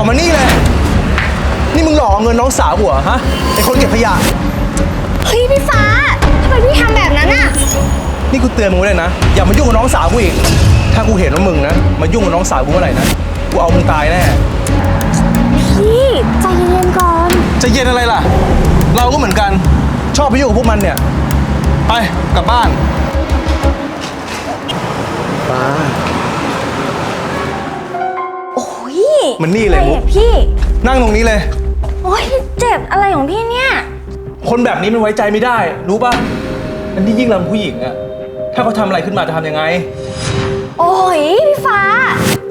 อกมานี่เลย นี่มึงหลอกเอาเงินน้องสาวกูเหรอฮะไอคนเก็บขยะ เฮ้ยพี่ฟ้าทำไมพี่ทำแบบนั้นอะ นี่กูเตือนมึงไว้เลยนะ อย่ามายุ่งกับน้องสาวกูอีก ถ้ากูเห็นว่ามึงนะ มายุ่งกับน้องสาวกูเมื่อไหร่นะ กูเอามึงตายแน่ พี่ใจเย็นๆก่อน จะเย็นอะไรล่ะ เราก็เหมือนกัน ชอบไปยุ่งกับพวกมันเนี่ย ไปกลับบ้าน ป้า มันนี่เลยอะไรมุกอะพี่ นั่งตรงนี้เลย โอ้ยเจ็บอะไรของพี่เนี่ย คนแบบนี้มันไว้ใจไม่ได้ รู้ป่ะ อันนี้ยิ่งลำผู้หญิงอะถ้าเขาทำอะไรขึ้นมาจะทำยังไง โอ้ยพี่ฟ้า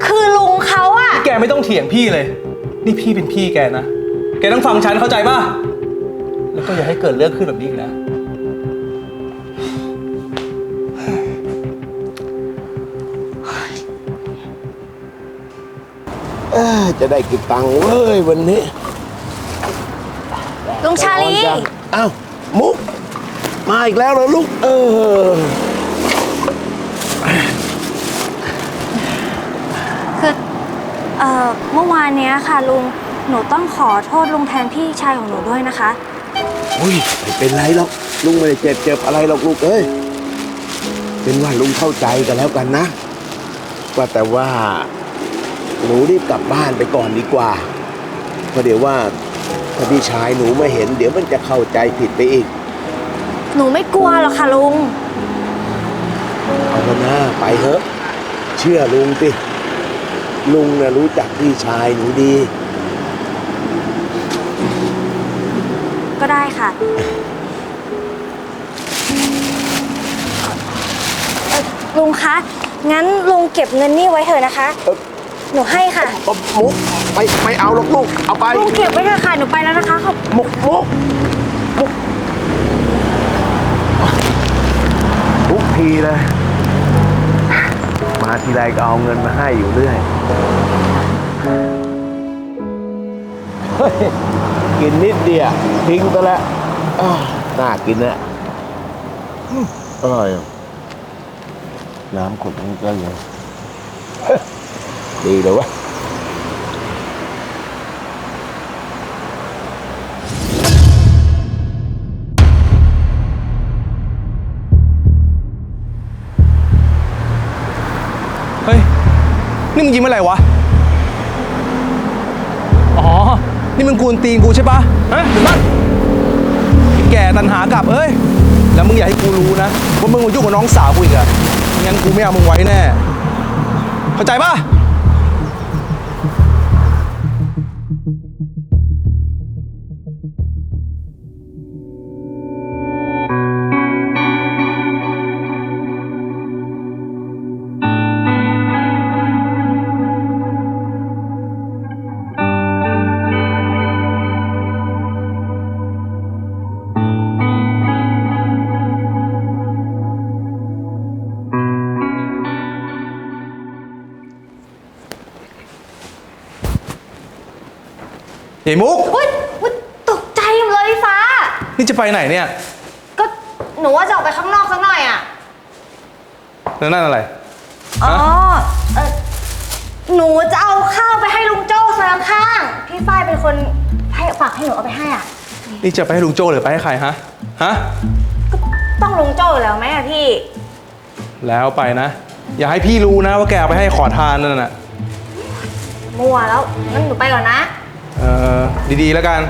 คือลุงเขาอะแกไม่ต้องเถียงพี่เลย นี่พี่เป็นพี่แกนะ แกต้องฟังฉันเข้าใจป่ะ แล้วก็อย่าให้เกิดเรื่องขึ้นแบบนี้อีกนะ จะได้กินตังค์เว้ยวันนี้ลุงชาลีจังอ้าวมุก มาอีกแล้วเหรอลูก เออ คือเอ่อเมื่อวานเนี้ยค่ะลุง หนูต้องขอโทษลุงแทนพี่ชายของหนูด้วยนะคะ อุ้ยไม่เป็นไรหรอกลุงไม่ได้เจ็บเจ็บอะไรหรอกลูกเอ้ยเป็นว่าลุงเข้าใจกันแล้วกันนะว่าแต่ว่า หนูรีบกลับบ้านไปก่อนดีกว่าเพราะเดี๋ยวว่าถ้าพี่ชายหนูมาเห็น เดี๋ยวมันจะเข้าใจผิดไปอีก หนูไม่กลัวหรอกค่ะลุง เอาเถอะนะไปเถอะ เชื่อลุงสิลุงนะรู้จักพี่ชายหนูดี ก็ได้ค่ะเอ่อลุงคะ งั้นลุงเก็บเงินนี่ไว้เถอะนะคะ เอ่อ หนูให้ค่ะเอามุกไม่ไม่เอาหรอกลูก เอาไป ลุงเก็บไว้เถอะค่ะ หนูไปแล้วนะคะขอบมุกมุกมุกทุกทีเลย มาทีไรก็เอาเงินมาให้อยู่เรื่อย เฮ้ย กินนิดเดียว ทิ้งไปแล้วอ้าวน่ากินนะอืมอร่อยอะน้ำขวดนี้ก็ยังเฮ้ย ดีเลยวะเฮ้ย นี่มึงยิ้มอะไรวะ อ๋อ นี่มึงกวนตีนกูใช่ปะฮะเดี๋ยวมาไอ้แก่ตันหากลับเอ้ย แล้วมึงอย่าให้กูรู้นะ ว่ามึงมายุ่งกับน้องสาวกูอีกอะไม่งั้นกูไม่เอามึงไว้แน่ เข้าใจปะ เฮ้ยมุก อุ๊ยอุ๊ยตกใจหมดเลยพี่ฟ้า นี่จะไปไหนเนี่ย ก็หนูว่าจะออกไปข้างนอกสักหน่อยอะ แล้วนั่นอะไรอ๋อ ฮะเออหนูจะเอาข้าวไปให้ลุงโจ้ซอยข้างๆพี่ฝ้ายเป็นคนให้ฝากให้หนูเอาไปให้อะ นี่จะไปให้ลุงโจ้หรือไปให้ใครฮะ ฮะ ก็ต้องลุงโจ้อยู่แล้วไหมอะพี่ แล้วไปนะ อย่าให้พี่รู้นะว่าแกเอาไปให้ขอทานนั่นน่ะ มั่วแล้วงั้นหนูไปก่อนนะ เออ ดีๆแล้วกัน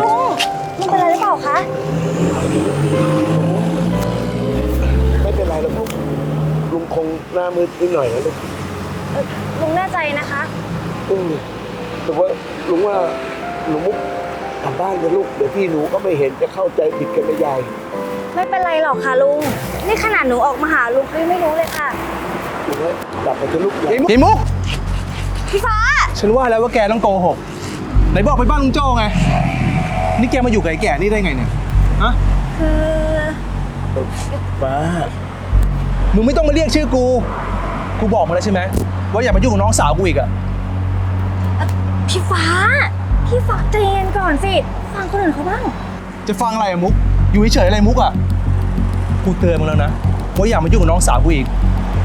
ลุงลุงเป็นอะไรหรือเปล่าคะ ไม่เป็นไรหรอกลูกลุงคงหน้ามืดนิดหน่อยนะลูกเอ่อลุงแน่ใจนะคะ อืมแต่ว่าลุงว่าหนูมุกกลับบ้านเลยลูก เดี๋ยวพี่หนูก็ไม่เห็นจะเข้าใจผิดกันไม่ใหญ่ ไม่เป็นไรหรอกค่ะลุง นี่ขนาดหนูออกมาหาลุงเขายังไม่รู้เลยค่ะลุงว่ากลับไปเถอะลูกอย่าเฮ้ยมุก พี่ฟ้า ฉันว่าแล้วว่าแกต้องโกหก ไหนบอกไปบ้านลุงโจ้ไง นี่แกมาอยู่กับไอ้แก่นี่ได้ไงเนี่ย ฮะ คือ ป้า มึงไม่ต้องมาเรียกชื่อกู กูบอกมาแล้วใช่ไหมว่าอย่ามายุ่งกับน้องสาวกูอีกอะพี่ฟ้า พี่ฟ้าใจเย็นก่อนสิ ฟังคนอื่นเขาบ้าง จะฟังอะไรอะมุก อยู่เฉยๆอะไรมุกอะ กูเตือนมึงแล้วนะว่าอย่ามายุ่งกับน้องสาวกูอีก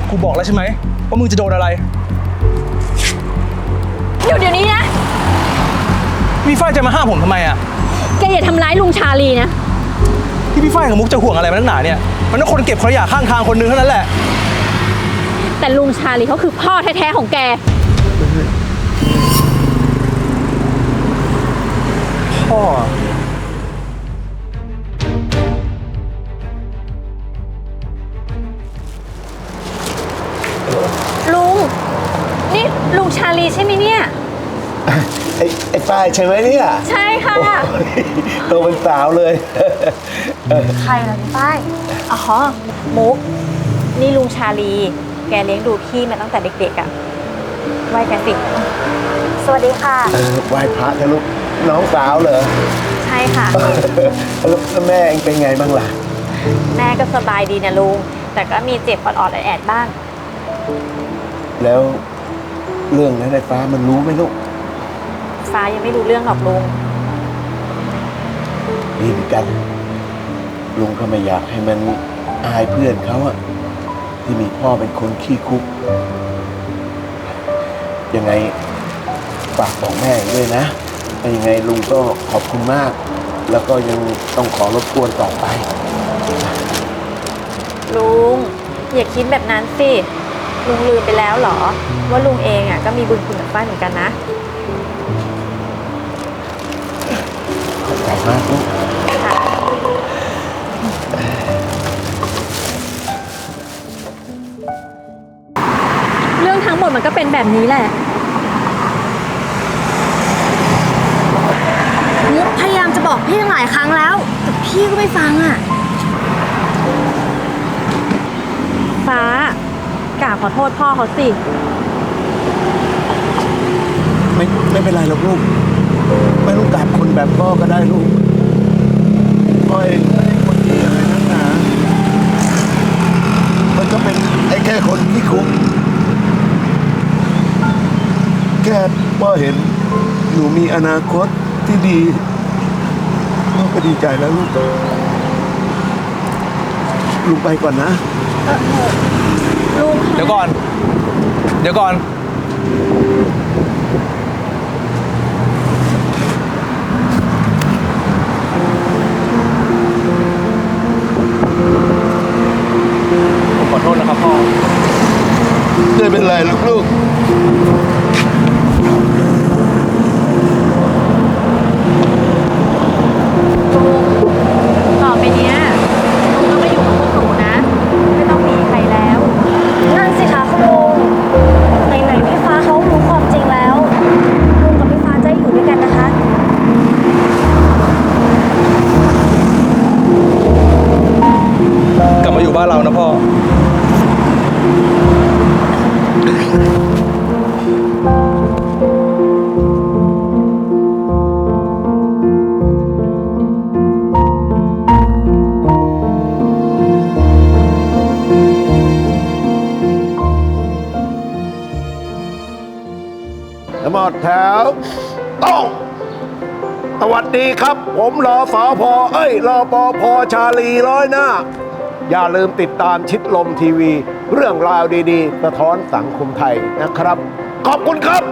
กูบอกแล้วใช่ไหมว่ามึงจะโดนอะไร หยุดเดี๋ยวนี้นะ พี่ฝ้ายจะมาห้ามผมทำไมอะ แกอย่าทำร้ายลุงชาลีนะ ที่พี่ฝ้ายกับมุกจะห่วงอะไรมาตั้งหนาเนี่ย มันต้องคนเก็บขยะข้างทางคนนึงเท่านั้นแหละ แต่ลุงชาลีเขาคือพ่อแท้ๆของแก พ่อ ไอ้ฝ้ายใช่ไหมเนี่ยใช่ค่ะโอ้ยโตเป็นสาวเลย ใครล่ะพี่ฝ้าย อ๋อ มุก นี่ลุงชาลี แกเลี้ยงดูพี่มาตั้งแต่เด็กๆอะ่ะไหวแกสิ สวัสดีค่ะ เออไหว้พระเถอะลูกน้องสาวเหรอใช่ค่ะแล้วแล้วแม่เองเป็นไงบ้างล่ะ แม่ก็สบายดีนะลุง แต่ก็มีเจ็บออดๆแอดๆบ้าง แล้วเรื่องนั้นไอ้ฟ้ามันรู้ไหมลูก ฟ้ายังไม่รู้เรื่องหรอกลุง ดีเหมือนกัน ลุงก็ไม่อยากให้มันอายเพื่อนเขาอะที่มีพ่อเป็นคนขี้คุก ยังไงฝากบอกแม่ด้วยนะถ้ายังไงลุงก็ขอบคุณมาก แล้วก็ยังต้องขอรบกวนต่อไป ลุง อย่าคิดแบบนั้นสิ ลุงลืมไปแล้วเหรอ ว่าลุงเองอะก็มีบุญคุณกับฟ้าเหมือนกันนะขอบ ใจมากลูกเรื่องทั้งหมดมันก็เป็นแบบนี้แหละมุกพยายามจะบอกพี่ตั้งหลายครั้งแล้ว แต่พี่ก็ไม่ฟังอะ ฟ้ากราบขอโทษพ่อเขาสิ ไม่ไม่เป็นไรหรอกลูก ไม่ต้องกลับคนแบบพ่อก็ได้ลูกพ่อเองไม่ได้คนดีอะไรนักหนามันก็เป็นไอ้แค่คนที่คุกแค่พ่อเห็นหนูมีอนาคตที่ดีพ่อก็ดีใจแล้วลูกลูกไปก่อนนะ เดี๋ยวก่อน เดี๋ยวก่อน ผมขอ โทษนะครับพ่อไม่เป็นไรหรอกลูกต่อไปเนี้ย ทั้งหมดแถวต้องสวัสดีครับ ผมรอสอพอเอ้ยรอปอพอชาลีร้อยหน้า อย่าลืมติดตามชิดลมทีวี เรื่องราวดีๆ สะท้อนสังคมไทยนะครับ ขอบคุณครับ